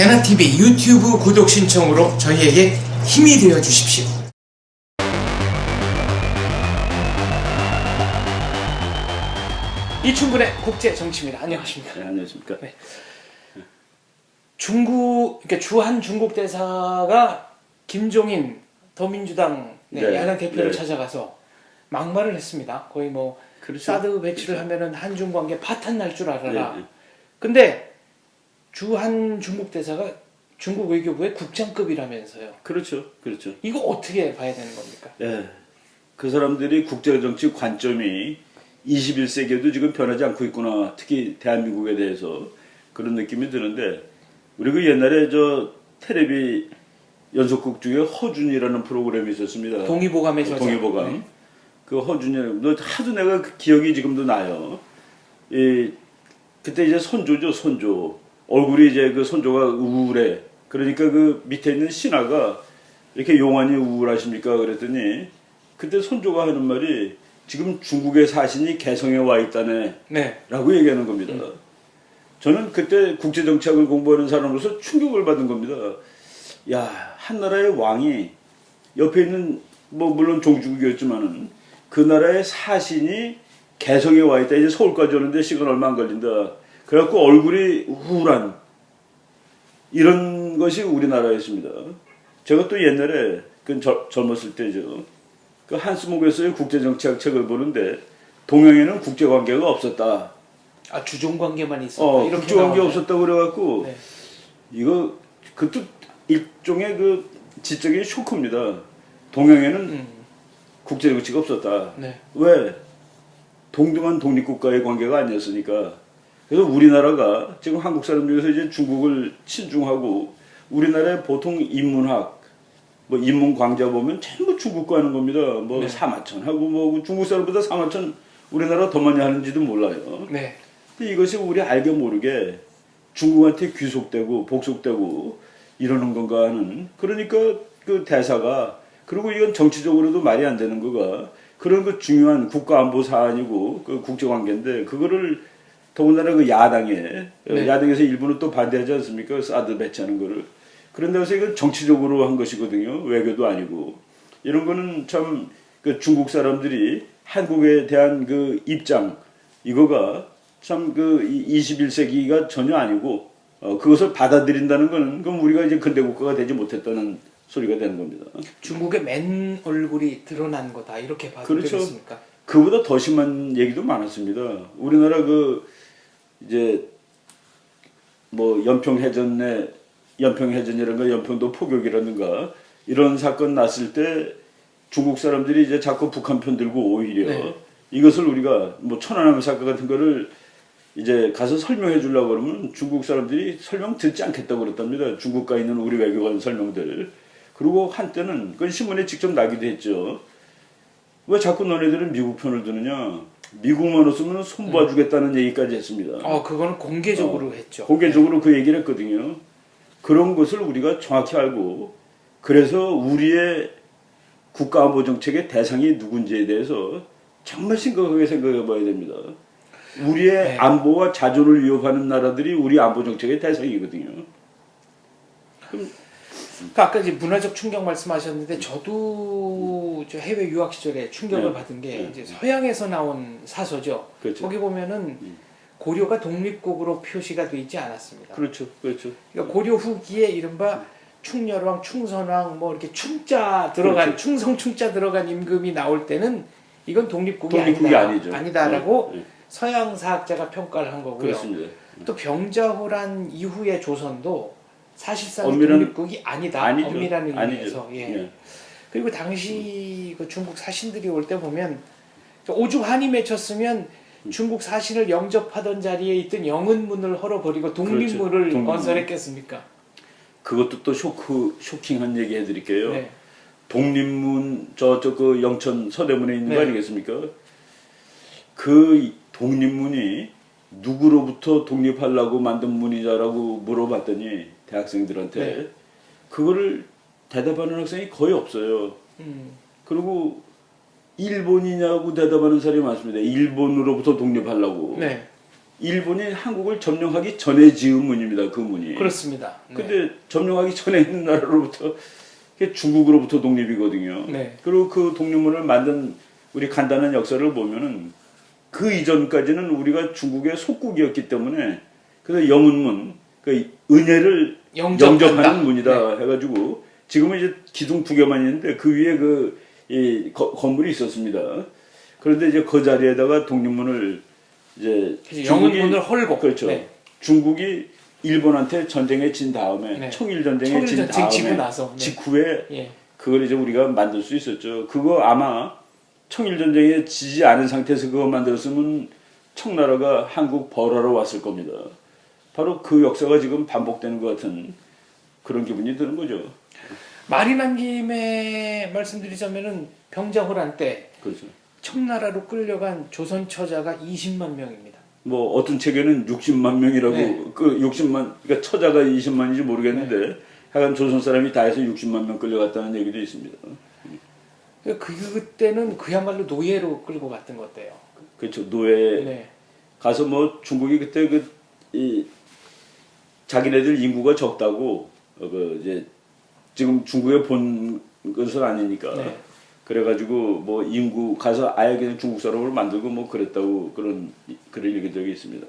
대나TV 유튜브 구독 신청으로 저희에게 힘이 되어 주십시오. 이충분의 국제 정치입니다. 안녕하십니까? 네, 안녕하십니까. 네. 중국, 그러니까 주한 중국 대사가 김종인 더민주당 네, 네, 야당 대표를 네. 찾아가서 막말을 했습니다. 거의 뭐 그렇죠. 사드 배치를 하면은 한중 관계 파탄 날 줄 알아라. 네, 네. 근데 주한 중국 대사가 중국 외교부의 국장급이라면서요. 그렇죠. 그렇죠. 이거 어떻게 봐야 되는 겁니까? 예. 그 사람들이 국제정치 관점이 21세기에도 지금 변하지 않고 있구나. 특히 대한민국에 대해서 그런 느낌이 드는데 우리 그 옛날에 저 텔레비 연속극 중에 허준이라는 프로그램이 있었습니다. 동의보감의 저자. 동의보감. 네. 그 허준이 너 하도 내가 그 기억이 지금도 나요. 이 그때 이제 손조죠 손조 얼굴이 이제 그 손조가 우울해. 그러니까 그 밑에 있는 신하가 이렇게 용안이 우울하십니까 그랬더니 그때 손조가 하는 말이 지금 중국의 사신이 개성에 와 있다네. 네. 라고 얘기하는 겁니다. 저는 그때 국제정치학을 공부하는 사람으로서 충격을 받은 겁니다. 야, 한 나라의 왕이 옆에 있는, 뭐, 물론 종주국이었지만은 그 나라의 사신이 개성에 와 있다. 이제 서울까지 오는데 시간 얼마 안 걸린다. 그래갖고 얼굴이 우울한 이런 것이 우리나라였습니다. 제가 또 옛날에 그 저- 젊었을 때죠. 그 한스목에서의 국제정치학 책을 보는데 동양에는 국제관계가 없었다. 아 주종 관계만 있었다. 어, 국제관계 나오네요. 없었다고 그래갖고 네. 이거 그것도 일종의 그 지적인 쇼크입니다. 동양에는 음. 국제정치가 없었다. 네. 왜? 동등한 독립국가의 관계가 아니었으니까. 그래서 우리나라가 지금 한국 사람 중에서 이제 중국을 친중하고 우리나라의 보통 인문학, 뭐 인문 광자 보면 전부 중국과 하는 겁니다. 뭐 네. 사마천 하고 뭐 중국 사람보다 사마천 우리나라 더 많이 하는지도 몰라요. 네. 근데 이것이 우리 알게 모르게 중국한테 귀속되고 복속되고 이러는 건가 하는 그러니까 그 대사가 그리고 이건 정치적으로도 말이 안 되는 거가 그런 그 중요한 국가 안보 사안이고 그 국제 관계인데 그거를 더군다나 그 야당에 네. 야당에서 일부는 또 반대하지 않습니까 사드 배치하는 거를 그런데 그래서 이건 정치적으로 한 것이거든요 외교도 아니고 이런 거는 참 그 중국 사람들이 한국에 대한 그 입장 이거가 참 그 21세기가 전혀 아니고 어, 그것을 받아들인다는 거는 그럼 우리가 이제 근대 국가가 되지 못했다는 소리가 되는 겁니다. 중국의 맨 얼굴이 드러난 거다 이렇게 봐도 그렇죠. 되겠습니까? 그보다 더 심한 얘기도 많았습니다. 우리나라 그 이제 뭐 연평해전에 연평해전이라든가 연평도 포격이라든가 이런 사건 났을 때 중국 사람들이 이제 자꾸 북한 편 들고 오히려 네. 이것을 우리가 뭐 천안함 사건 같은 거를 이제 가서 설명해 주려고 그러면 중국 사람들이 설명 듣지 않겠다고 그랬답니다. 중국가 있는 우리 외교관 설명들. 그리고 한때는 그건 신문에 직접 나기도 했죠. 왜 자꾸 너네들은 미국 편을 드느냐? 미국만 없으면 손 봐주겠다는 얘기까지 했습니다. 어 그거는 공개적으로 했죠. 공개적으로 그 얘기를 했거든요. 그런 것을 우리가 정확히 알고 그래서 우리의 국가안보 정책의 대상이 누군지에 대해서 정말 심각하게 생각해 봐야 됩니다. 우리의 네. 안보와 자존을 위협하는 나라들이 우리 안보 정책의 대상이거든요. 그 러니까 아까 이제 문화적 충격 말씀하셨는데 저도 저 해외 유학 시절에 충격을 네. 받은 게 네. 이제 서양에서 나온 사서죠. 그렇죠. 거기 보면은 고려가 독립국으로 표시가 돼 있지 않았습니다. 그렇죠, 그렇죠. 그러니까 고려 후기에 이른바 충렬왕, 충선왕 뭐 이렇게 충자 들어간 그렇죠. 충성 충자 들어간 임금이 나올 때는 이건 독립국이, 독립국이 아니다. 아니다라고 네, 네. 서양 사학자가 평가를 한 거고요. 그렇습니다. 또 병자호란 이후의 조선도 사실상 엄밀한- 독립국이 아니다. 아니죠. 엄밀한 아니죠. 의미에서. 예. 예. 그리고 당시 그 중국 사신들이 올 때 보면 오죽 한이 맺혔으면 중국 사신을 영접하던 자리에 있던 영은문을 헐어버리고 독립문을 그렇죠. 독립문. 건설했겠습니까? 그것도 또 쇼크 쇼킹한 얘기 해드릴게요. 네. 독립문 저쪽 그 영천 서대문에 있는 네. 거 아니겠습니까? 그 독립문이 누구로부터 독립하려고 만든 문이냐라고 물어봤더니 대학생들한테 네. 그거를 대답하는 학생이 거의 없어요. 음. 그리고 일본이냐고 대답하는 사람이 많습니다. 일본으로부터 독립하려고. 네. 일본이 한국을 점령하기 전에 지은 문입니다. 그 문이. 그렇습니다. 네. 근데 점령하기 전에 있는 나라로부터 중국으로부터 독립이거든요. 네. 그리고 그 독립문을 만든 우리 간단한 역사를 보면은 그 이전까지는 우리가 중국의 속국이었기 때문에 그래서 영은문 그 은혜를 영접하는 문이다 해가지고 지금은 이제 기둥 두 개만 있는데 그 위에 그 이 건물이 있었습니다. 그런데 이제 그 자리에다가 독립문을 이제 영은문을 헐고 그렇죠. 네. 중국이 일본한테 전쟁에 진 다음에 네. 청일 전쟁에 진 청일전쟁 다음에 나서, 네. 직후에 예. 그걸 이제 우리가 만들 수 있었죠. 그거 아마 청일 전쟁에 지지 않은 상태에서 그거 만들었으면 청나라가 한국 벌하러 왔을 겁니다. 바로 그 역사가 지금 반복되는 것 같은 그런 기분이 드는 거죠. 말이 난 김에 말씀드리자면은 병자호란 때 그렇죠. 청나라로 끌려간 조선 처자가 20만 명입니다. 뭐 어떤 책에는 60만 명이라고 네. 그 60만 그러니까 처자가 20만인지 모르겠는데 네. 하여간 조선 사람이 다 해서 60만 명 끌려갔다는 얘기도 있습니다. 그 그때는 그야말로 노예로 끌고 갔던 것 같아요. 그렇죠. 노예 네. 가서 뭐 중국이 그때 그 이 자기네들 인구가 적다고 어, 그 이제 지금 중국에 본 것은 아니니까 네. 그래가지고 뭐 인구 가서 아예 그냥 중국 사람을 만들고 뭐 그랬다고 그런 그런 얘기들이 있습니다.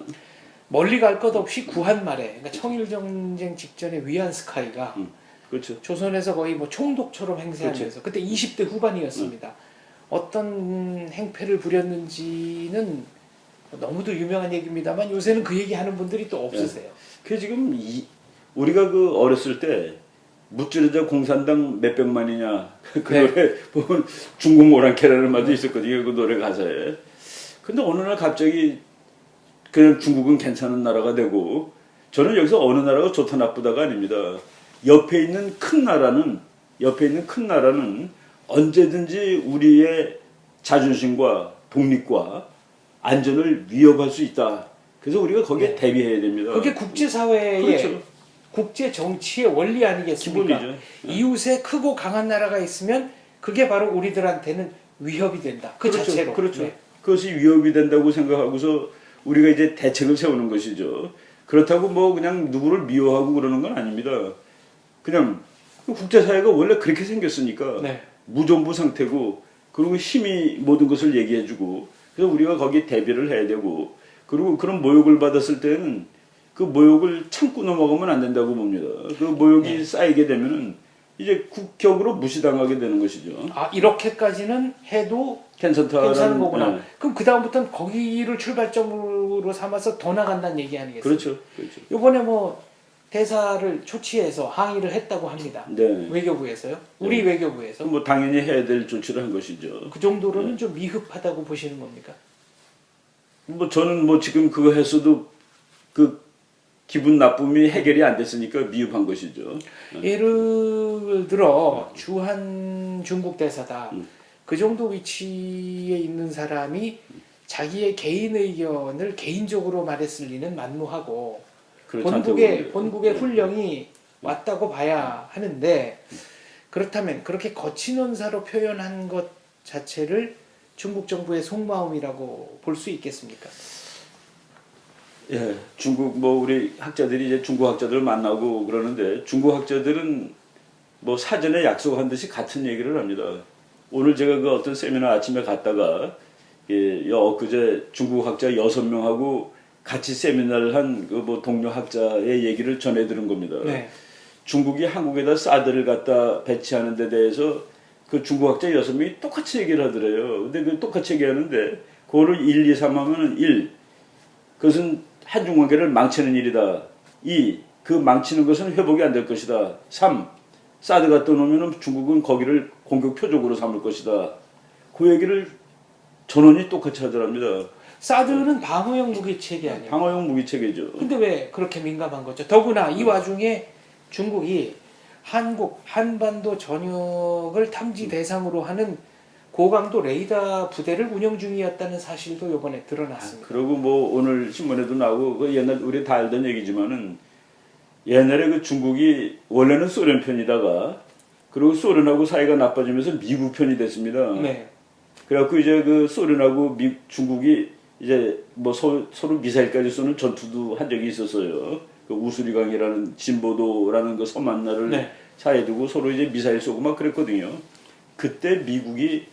멀리 갈 것 없이 구한 말에 그러니까 청일 전쟁 직전에 위안 스카이가 음, 그렇죠. 조선에서 거의 뭐 총독처럼 행세하면서 그때 20대 후반이었습니다. 어떤 행패를 부렸는지는 너무도 유명한 얘기입니다만 요새는 그 얘기 하는 분들이 또 없으세요. 그 지금 이, 우리가 그 어렸을 때 무찌르자 공산당 몇 백만이냐 그 네. 노래 보면 중국 오랑캐라는 말도 있었거든요 그 노래 가사에 근데 어느 날 갑자기 그냥 중국은 괜찮은 나라가 되고 저는 여기서 어느 나라가 좋다 나쁘다가 아닙니다 옆에 있는 큰 나라는 옆에 있는 큰 나라는 언제든지 우리의 자존심과 독립과 안전을 위협할 수 있다 그래서 우리가 거기에 네. 대비해야 됩니다 그게 국제사회의 그렇죠. 국제 정치의 원리 아니겠습니까? 기본이죠. 이웃에 크고 강한 나라가 있으면 그게 바로 우리들한테는 위협이 된다. 그 그렇죠. 자체로. 그렇죠. 네. 그것이 위협이 된다고 생각하고서 우리가 이제 대책을 세우는 것이죠. 그렇다고 뭐 그냥 누구를 미워하고 그러는 건 아닙니다. 그냥 국제사회가 원래 그렇게 생겼으니까 네. 무정부 상태고 그리고 힘이 모든 것을 얘기해주고 그래서 우리가 거기에 대비를 해야 되고 그리고 그런 모욕을 받았을 때는 그 모욕을 참고 넘어가면 안 된다고 봅니다. 그 모욕이 네. 쌓이게 되면은 이제 국격으로 무시당하게 되는 것이죠. 아 이렇게까지는 해도 괜찮다라는 괜찮은 거구나. 네. 그럼 그 다음부터는 거기를 출발점으로 삼아서 더 나간다는 얘기 아니겠어요? 그렇죠. 그렇죠. 이번에 뭐 대사를 초치해서 항의를 했다고 합니다. 네. 외교부에서요? 우리 외교부에서 뭐 당연히 해야 될 조치를 한 것이죠. 그 네. 정도로는 좀 미흡하다고 보시는 겁니까? 뭐 저는 뭐 지금 그거 했어도 그 기분 나쁨이 해결이 안 됐으니까 미흡한 것이죠. 예를 들어 주한 중국 대사다. 음. 그 정도 위치에 있는 사람이 자기의 개인 의견을 개인적으로 말했을 리는 만무하고 본국의. 본국의 네. 훈령이 왔다고 봐야 하는데 그렇다면 그렇게 거친 언사로 표현한 것 자체를 중국 정부의 속마음이라고 볼 수 있겠습니까? 예, 중국 뭐 우리 학자들이 이제 중국 학자들 만나고 그러는데 중국 학자들은 뭐 사전에 약속한 듯이 같은 얘기를 합니다. 오늘 제가 그 어떤 세미나 아침에 갔다가 예, 여 엊그제 중국 학자 여섯 명하고 같이 세미나를 한 그 뭐 동료 학자의 얘기를 전해 들은 겁니다. 네. 중국이 한국에다 사드를 갖다 배치하는 데 대해서 그 중국 학자 여섯 명이 똑같이 얘기를 하더래요. 근데 그 똑같이 얘기하는데 그거를 1, 2, 3 하면은 1. 그것은 한중 관계를 망치는 일이다. 2. 그 망치는 것은 회복이 안 될 것이다. 3. 사드 갖다 놓으면 중국은 거기를 공격 표적으로 삼을 것이다. 그 얘기를 전원이 똑같이 하더랍니다. 사드는 방어용 무기 체계 아니에요? 방어용 무기 체계죠. 근데 왜 그렇게 민감한 거죠? 더구나 이 와중에 중국이 한국 한반도 전역을 탐지 대상으로 하는 고강도 레이더 부대를 운영 중이었다는 사실도 이번에 드러났습니다. 그리고 뭐 오늘 신문에도 나오고 그 옛날 우리 다 알던 얘기지만은 옛날에 그 중국이 원래는 소련 편이다가 그리고 소련하고 사이가 나빠지면서 미국 편이 됐습니다. 네. 그래갖고 이제 그 소련하고 미, 중국이 이제 뭐 서, 서로 미사일까지 쏘는 전투도 한 적이 있었어요. 그 우수리강이라는 진보도라는 그 섬 하나를 네. 차에 두고 서로 이제 미사일 쏘고 막 그랬거든요. 그때 미국이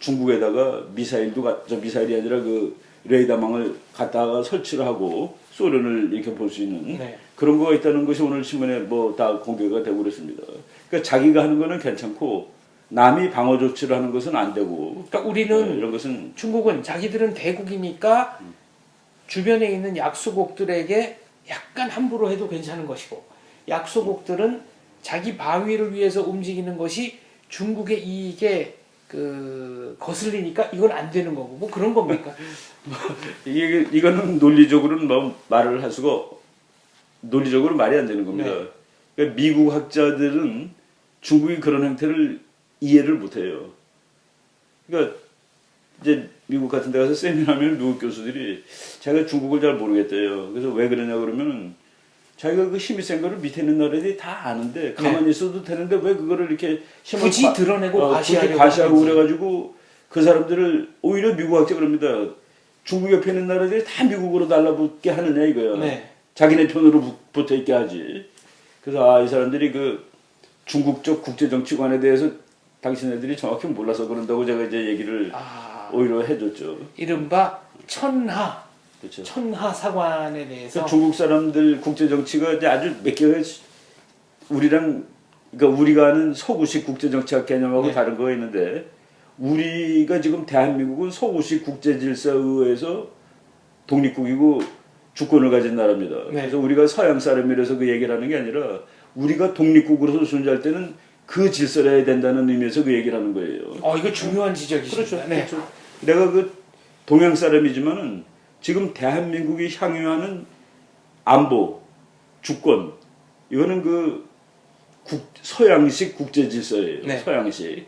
중국에다가 미사일도 가, 저 미사일이 아니라 그 레이더망을 갖다가 설치를 하고 소련을 이렇게 볼 수 있는 네. 그런 거가 있다는 것이 오늘 신문에 뭐 다 공개가 되고 그랬습니다. 그러니까 자기가 하는 거는 괜찮고 남이 방어 조치를 하는 것은 안 되고 그러니까 어, 우리는 이런 것은 중국은 자기들은 대국이니까 주변에 있는 약소국들에게 약간 함부로 해도 괜찮은 것이고 약소국들은 자기 방위를 위해서 움직이는 것이 중국의 이익에 그 거슬리니까 이건 안 되는 거고 뭐 그런 겁니까? 이게 이거는 논리적으로는 뭐 말을 할 수가 논리적으로 말이 안 되는 겁니다. 네. 그러니까 미국 학자들은 중국이 그런 행태를 이해를 못 해요. 그러니까 이제 미국 같은 데 가서 세미나하면 미국 교수들이 자기가 중국을 잘 모르겠대요. 그래서 왜 그러냐 그러면은 자기가 그 힘이 센 거를 밑에 있는 나라들이 다 아는데 가만히 있어도 되는데 왜 그거를 이렇게 힘을 네. 굳이 과- 드러내고 어, 과시하려고 과시하고. 그래가지고 그 사람들을 오히려 미국 학자 그럽니다. 중국 옆에 있는 나라들이 다 미국으로 달라붙게 하느냐 이거야. 네. 자기네 편으로 붙- 붙어 있게 하지. 그래서 아 이 사람들이 그 중국적 국제 정치관에 대해서 당신네들이 정확히 몰라서 그런다고 제가 이제 얘기를 아 오히려 해줬죠. 이른바 천하 그렇죠. 천하 사관에 대해서 그래서 중국 사람들 국제 정치가 이제 아주 몇 개가 시- 우리랑 그러니까 우리가 아는 서구식 국제 정치학 개념하고 네. 다른 거가 있는데 우리가 지금 대한민국은 서구식 국제 질서에 의해서 독립국이고 주권을 가진 나라입니다. 네. 그래서 우리가 서양 사람이라서 그 얘기를 하는 게 아니라 우리가 독립국으로서 존재할 때는 그 질서를 해야 된다는 의미에서 그 얘기를 하는 거예요. 어 이거 중요한 지적이십니다. 그렇죠. 네. 그렇죠. 내가 그 동양 사람이지만은 지금 대한민국이 향유하는 안보, 주권 이거는 그 국, 서양식 국제 질서예요. 네. 서양식.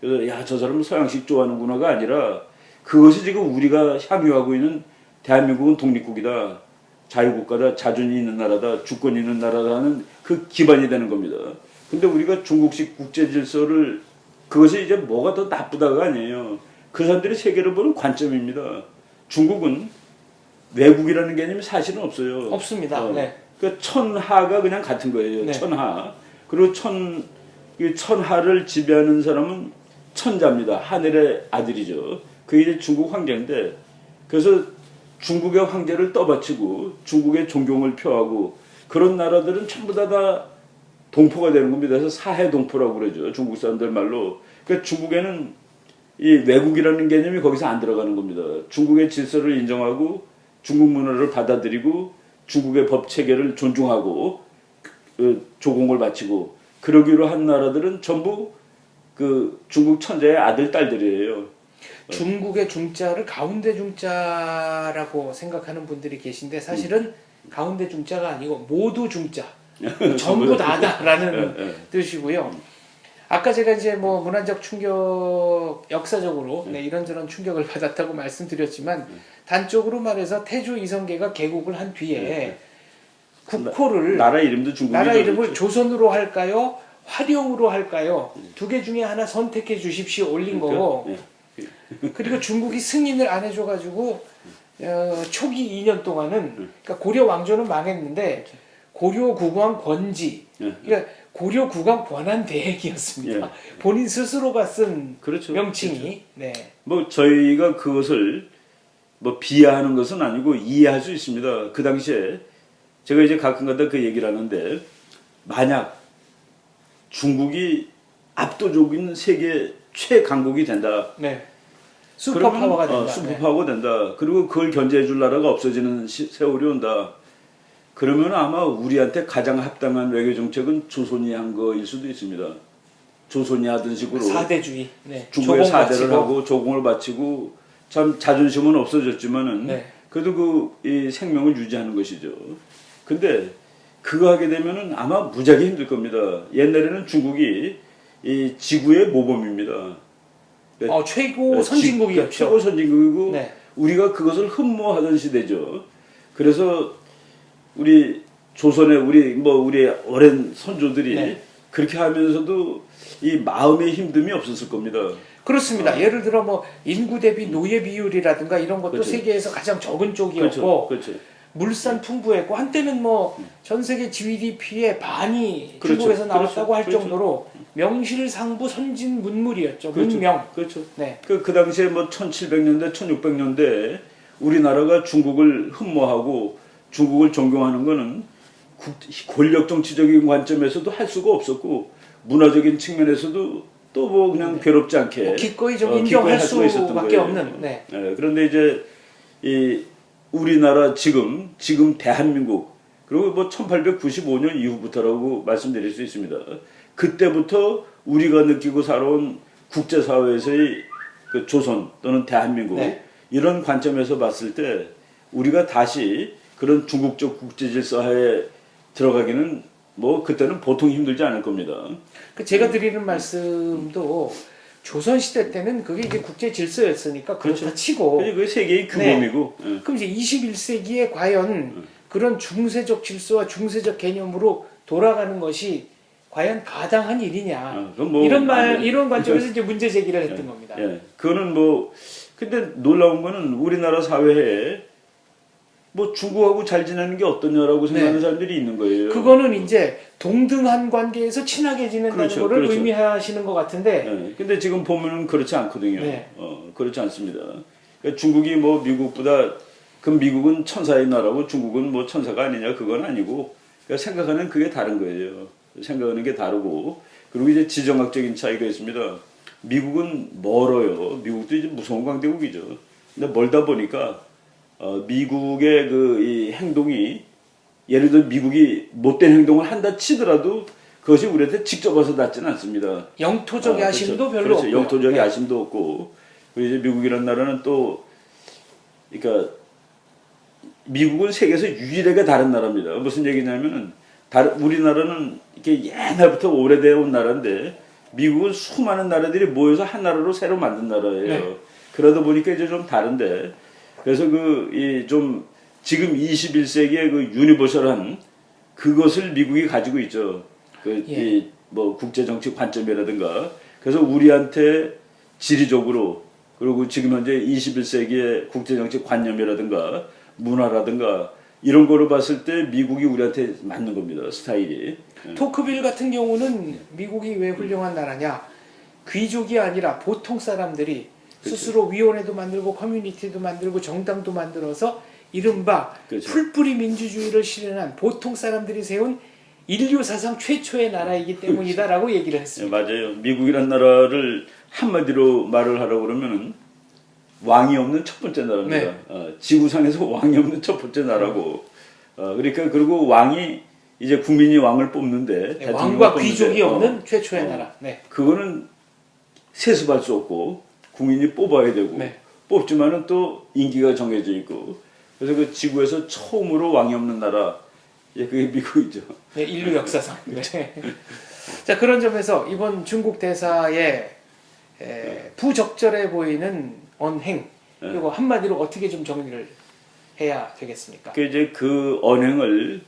그래서 야 저 사람은 서양식 좋아하는구나가 아니라 그것이 지금 우리가 향유하고 있는 대한민국은 독립국이다. 자유국가다, 자존이 있는 나라다, 주권이 있는 나라라는 그 기반이 되는 겁니다. 근데 우리가 중국식 국제 질서를 그것이 이제 뭐가 더 나쁘다가 아니에요. 그 사람들이 세계를 보는 관점입니다. 중국은 외국이라는 개념이 사실은 없어요. 없습니다. 어, 네. 그 천하가 그냥 같은 거예요. 네. 천하. 그리고 천, 이 천하를 지배하는 사람은 천자입니다. 하늘의 아들이죠. 그게 이제 중국 황제인데, 그래서 중국의 황제를 떠받치고 중국의 존경을 표하고 그런 나라들은 전부 다, 다 동포가 되는 겁니다. 그래서 사해 동포라고 그러죠. 중국 사람들 말로. 그러니까 중국에는 이 외국이라는 개념이 거기서 안 들어가는 겁니다. 중국의 질서를 인정하고 중국 문화를 받아들이고 중국의 법 체계를 존중하고 그 조공을 바치고 그러기로 한 나라들은 전부 그 중국 천자의 아들 딸들이에요. 중국의 중자를 가운데 중자라고 생각하는 분들이 계신데 사실은 가운데 중자가 아니고 모두 중자 전부 다다라는 예, 예. 뜻이고요. 아까 제가 이제 뭐 문화적 충격 역사적으로 네, 이런저런 충격을 받았다고 말씀드렸지만 단적으로 말해서 태조 이성계가 개국을 한 뒤에 국호를 나 라 이름도 중국이 나라 이름을 그렇죠. 조선으로 할까요? 화룡으로 할까요? 두 개 중에 하나 선택해 주십시오 올린 거고 예. 그리고 중국이 승인을 안 해줘가지고 어, 초기 2년 동안은 그러니까 고려 왕조는 망했는데 고려 국왕 권지 예. 그러니까 고려 국왕 권한 대행이었습니다. 본인 스스로가 쓴 그렇죠. 명칭이 네. 뭐 저희가 그것을 뭐 비하하는 것은 아니고 이해할 수 있습니다. 그 당시에 제가 이제 가끔가다 그 얘기를 하는데 만약 중국이 압도적인 세계 최강국이 된다. 네. 슈퍼파워가 된다. 어, 슈퍼파워가 된다. 그리고 그걸 견제해 줄 나라가 없어지는 시- 세월이 온다. 그러면 아마 우리한테 가장 합당한 외교 정책은 조선이 한 거일 수도 있습니다. 조선이 하던 식으로 네. 사대주의. 네. 중국의 사대를 바치고. 하고 조공을 바치고 참 자존심은 없어졌지만은 네. 그래도 그 이 생명을 유지하는 것이죠. 근데 그거 하게 되면은 아마 무지하게 힘들 겁니다. 옛날에는 중국이 이 지구의 모범입니다. 어, 최고 지- 선진국이었죠. 최고 선진국이고 네. 우리가 그것을 흠모하던 시대죠. 그래서 우리 조선의 우리 뭐 우리 오랜 선조들이 네. 그렇게 하면서도 이 마음의 힘듦이 없었을 겁니다. 그렇습니다. 어. 예를 들어 뭐 인구 대비 노예 비율이라든가 이런 것도 그렇죠. 세계에서 가장 적은 그렇죠. 쪽이었고 그렇죠. 물산 풍부했고 한때는 뭐 전 세계 GDP의 반이 그렇죠. 중국에서 나왔다고 그렇죠. 할 그렇죠. 정도로 명실상부 선진 문물이었죠. 그렇죠. 문명. 그렇죠. 네. 그, 그 당시에 뭐 1700년대, 1600년대 우리나라가 중국을 흠모하고 중국을 존경하는 국- 권력 정치적인 관점에서도 할 수가 없었고 문화적인 측면에서도 또 뭐 그냥 괴롭지 않게 뭐 기꺼이 좀 어, 인정할 수밖에. 없는. 네. 예, 그런데 이제 이 우리나라 지금 지금 대한민국 그리고 뭐 1895년 이후부터라고 말씀드릴 수 있습니다. 그때부터 우리가 느끼고 살아온 국제사회에서의 그 조선 또는 대한민국 네. 이런 관점에서 봤을 때 우리가 다시 그런 중국적 국제 질서하에 들어가기는 뭐 그때는 보통 힘들지 않을 겁니다. 그 제가 드리는 말씀도 조선 시대 때는 그게 이제 국제 질서였으니까 그렇다 그렇죠. 치고 그게 그 세계의 규범이고 예. 그럼 이제 21세기에 과연 음. 그런 중세적 질서와 중세적 개념으로 돌아가는 것이 과연 가당한 일이냐 아, 뭐 이런 안말 돼요. 이런 관점에서 이제 문제 제기를 했던 예, 겁니다. 예. 그거는 뭐 근데 놀라운 거는 우리나라 사회에 뭐 중국하고 잘 지내는 게 어떠냐라고 생각하는 네. 사람들이 있는 거예요. 그거는 이제 동등한 관계에서 친하게 지낸다는 그렇죠, 거를 그렇죠. 의미하시는 것 같은데 예. 근데 지금 보면은 그렇지 않거든요. 네. 어, 그렇지 않습니다. 그러니까 중국이 뭐 미국보다 그 미국은 천사의 나라고 중국은 뭐 천사가 아니냐 그건 아니고 그러니까 생각하는 그게 다른 거예요. 생각하는 게 다르고 그리고 이제 지정학적인 차이가 있습니다. 미국은 멀어요. 미국도 이제 무서운 강대국이죠. 근데 멀다 보니까 어, 미국의 그 이 행동이 예를 들어 미국이 못된 행동을 한다 치더라도 그것이 우리한테 직접 와서 닿지는 않습니다. 영토적 아, 야심도 그렇죠. 별로 그렇죠. 없고요. 영토적 네. 야심도 없고 그리고 이제 미국이라는 나라는 또 그러니까 미국은 세계에서 유일하게 다른 나라입니다. 무슨 얘기냐면은 다른 우리나라는 이렇게 옛날부터 오래되어 온 나라인데 미국은 수많은 나라들이 모여서 한 나라로 새로 만든 나라예요. 네. 그러다 보니까 이제 좀 다른데 그래서 그 이 좀 지금 21세기의 그 유니버설한 그것을 미국이 가지고 있죠. 그 예. 이뭐 국제 정치 관점이라든가 그래서 우리한테 지리적으로 그리고 지금 현재 21세기의 국제 정치 관념이라든가 문화라든가 이런 거로 봤을 때 미국이 우리한테 맞는 겁니다. 스타일이. 예. 토크빌 같은 경우는 미국이 왜 훌륭한 나라냐? 귀족이 아니라 보통 사람들이 그렇죠. 스스로 위원회도 만들고 커뮤니티도 만들고 정당도 만들어서 이른바 그렇죠. 풀뿌리 민주주의를 실현한 보통 사람들이 세운 인류 사상 최초의 나라이기 때문이다라고 얘기를 예, 했습니다. 맞아요. 미국이란 나라를 한마디로 말을 하라고 그러면은 왕이 없는 첫 번째 나라입니다. 네. 어, 지구상에서 왕이 없는 첫 번째 나라고. 어, 그러니까 그리고 왕이 이제 국민이 왕을 뽑는데 네, 왕과 뽑는데, 귀족이 어, 없는 최초의 어. 나라. 네. 그거는 세습할 수 없고 국민이 뽑아야 되고 네. 뽑지만은 또 인기가 정해져 있고 그래서 그 지구에서 처음으로 왕이 없는 나라 예, 그게 미국이죠. 네, 인류 역사상. 네. 자 그런 점에서 이번 중국 대사의 에, 부적절해 보이는 언행 네. 이거 한마디로 어떻게 좀 정리를 해야 되겠습니까? 그 이제 그 언행을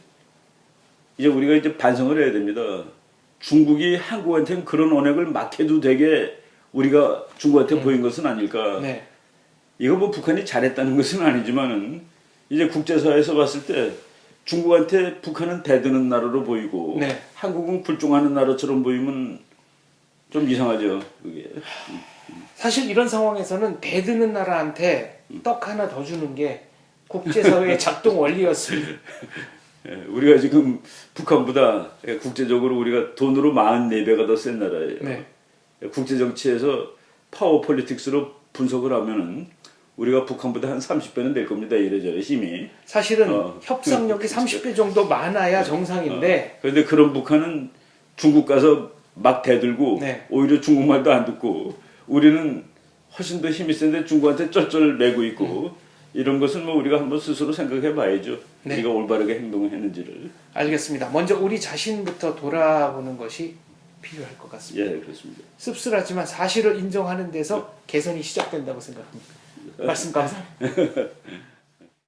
이제 우리가 이제 반성을 해야 됩니다. 중국이 한국한테는 그런 언행을 막해도 되게 우리가 중국한테 보인 것은 아닐까. 네. 이거 뭐 북한이 잘했다는 것은 아니지만은 이제 국제사회에서 봤을 때 중국한테 북한은 대드는 나라로 보이고 네. 한국은 굴종하는 나라처럼 보이면 좀 이상하죠. 그게. 사실 이런 상황에서는 대드는 나라한테 떡 하나 더 주는 게 국제사회의 작동 원리였습니다. 예, 우리가 지금 북한보다 국제적으로 우리가 돈으로 44배가 더 센 나라예요. 네. 국제 정치에서 파워 폴리틱스로 분석을 하면은 우리가 북한보다 한 30배는 될 겁니다. 이래저래 힘이. 사실은 어. 협상력이 30배 정도 많아야 정상인데 그런데 그런 북한은 중국 가서 막 대들고 네. 오히려 중국말도 안 듣고 우리는 훨씬 더 힘이 센데 중국한테 쩔쩔 매고 있고 이런 것은 뭐 우리가 한번 스스로 생각해 봐야죠. 네. 우리가 올바르게 행동을 했는지를. 알겠습니다. 먼저 우리 자신부터 돌아보는 것이 필요할 것 같습니다. 예, 그렇습니다. 씁쓸하지만 사실을 인정하는 데서 개선이 시작된다고 생각합니다. 말씀 감사합니다.